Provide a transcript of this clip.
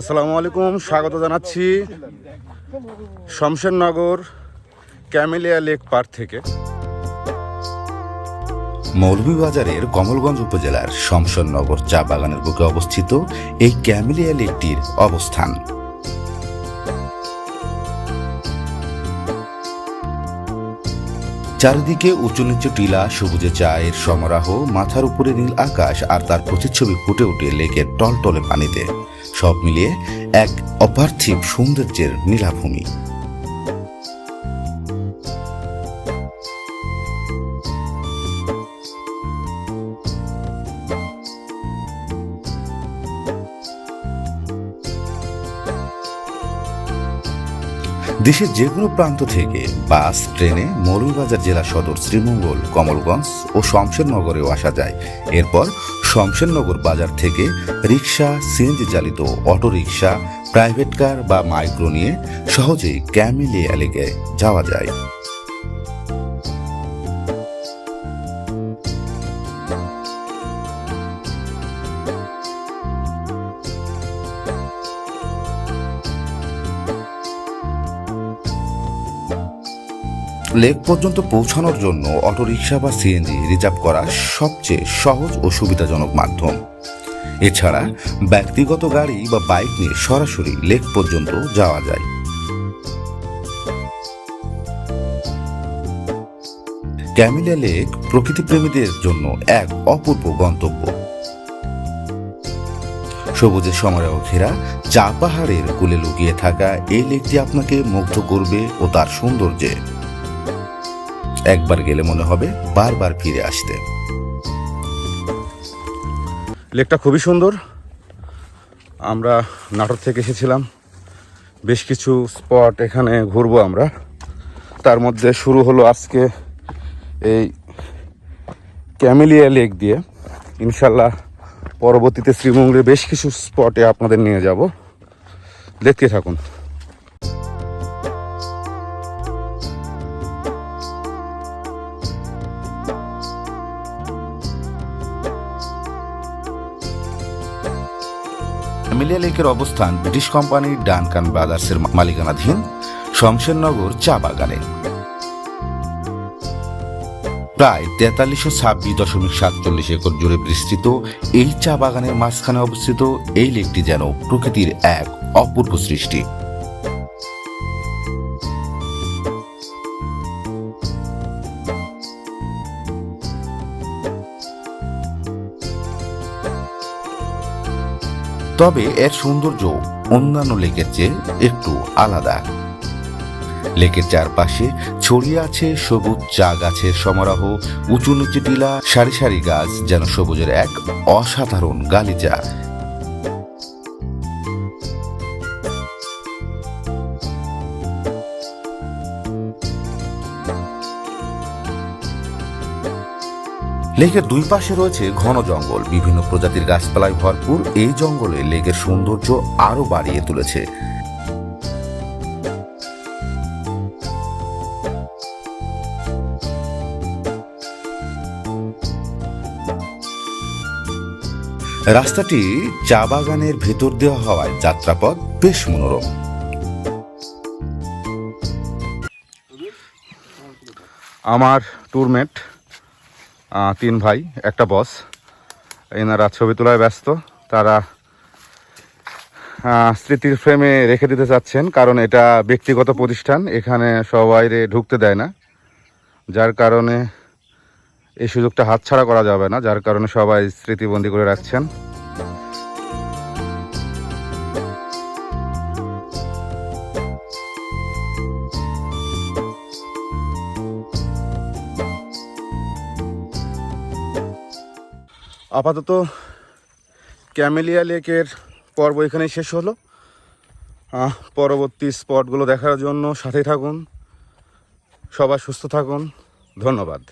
আসসালামু আলাইকুম, স্বাগত জানাচ্ছি শমশেরনগর ক্যামেলিয়া লেক পার্ক থেকে। মৌলভীবাজারের কমলগঞ্জ উপজেলার শমশেরনগর চা বাগানের বুকে অবস্থিত এই ক্যামেলিয়া লেকটির অবস্থান। চারিদিকে উঁচু নিচু টিলা, সবুজে চায়ের সমারাহ, মাথার উপরে নীল আকাশ আর তার প্রতিচ্ছবি ফুটে উঠে লেকের টলটলে পানিতে। সব মিলিয়ে এক অপার্থিব সৌন্দর্যের নীলাভূমি। দেশের যে কোনো প্রান্ত থেকে বাস, ট্রেনে, মৌলভীবাজার জেলা সদর শ্রীমঙ্গল, কমলগঞ্জ ও শমশেরনগরেও আসা যায়। এরপর শমশেরনগর বাজার থেকে রিক্সা সিএনজি চালিত অটোরিকশা, প্রাইভেট কার বা মাইক্রো নিয়ে সহজেই ক্যামিলিয়া লেগে যাওয়া যায়। লেক পর্যন্ত পৌঁছানোর জন্য অটোরিকশা বা সিএনজি রিজার্ভ করা সবচেয়ে সহজ ও সুবিধাজনক মাধ্যম। এছাড়া ব্যক্তিগত গাড়ি বা বাইক নিয়ে সরাসরি লেক পর্যন্ত যাওয়া যায়। ক্যামিলা লেক প্রকৃতিপ্রেমীদের জন্য এক অপূর্ব গন্তব্য। সবুজের সমারোহ ঘেরা চা পাহাড়ের কোলে লুকিয়ে থাকা এই লেকটি আপনাকে মুগ্ধ করবে ও তার সৌন্দর্যে। একবার গেলে মনে হবে বারবার ফিরে আসতে। লেকটা খুবই সুন্দর। আমরা নাটোর থেকে এসেছিলাম। বেশ কিছু স্পট এখানে ঘুরবো আমরা। তার মধ্যে শুরু হলো আজকে এই ক্যামেলিয়া লেক দিয়ে। ইনশাল্লাহ পরবর্তীতে শ্রীমঙ্গলের বেশ কিছু স্পটে আপনাদের নিয়ে যাব। দেখতে থাকুন। ক্যামিলিয়া লেকের অবস্থান ব্রিটিশ কোম্পানির ডানকান ব্রাদার্সের মালিকানাধীন শমশেরনগর চা বাগানে। প্রায় তেতাল্লিশশো ছাব্বিশ দশমিক সাতচল্লিশ একর জুড়ে বিস্তৃত এই চা বাগানের মাঝখানে অবস্থিত এই লেকটি যেন প্রকৃতির এক অপূর্ব সৃষ্টি। তবে এর সৌন্দর্য অন্যান্য লেকের চেয়ে একটু আলাদা। লেকের চারপাশে ছড়িয়ে আছে সবুজ চা গাছের সমারোহ, উঁচু নিচু টিলা, সারি সারি গাছ যেন সবুজের এক অসাধারণ গালিচা। লেকের দুই পাশে রয়েছে ঘন জঙ্গল। বিভিন্ন প্রজাতির গাছপালায় ভরপুর এই জঙ্গলে লেকের সৌন্দর্য আরও বাড়িয়ে তুলেছে। রাস্তাটি চা বাগানের ভেতর দেওয়া হওয়ায় যাত্রাপথ বেশ মনোরম। আমার ট্যুরমেট তিন ভাই, একটা বস এনারা ছবি তোলায় ব্যস্ত। তারা স্মৃতির ফ্রেমে রেখে দিতে চাচ্ছেন, কারণ এটা ব্যক্তিগত প্রতিষ্ঠান, এখানে সবাইরে ঢুকতে দেয় না। যার কারণে এই সুযোগটা হাতছাড়া করা যাবে না, যার কারণে সবাই স্মৃতিবন্দি করে রাখছেন। আপাতত ক্যামেলিয়া লেকের পর্ব এখানে শেষ হলো। পরবর্তী স্পটগুলো দেখার জন্য সাথে থাকুন। সবাই সুস্থ থাকুন। ধন্যবাদ।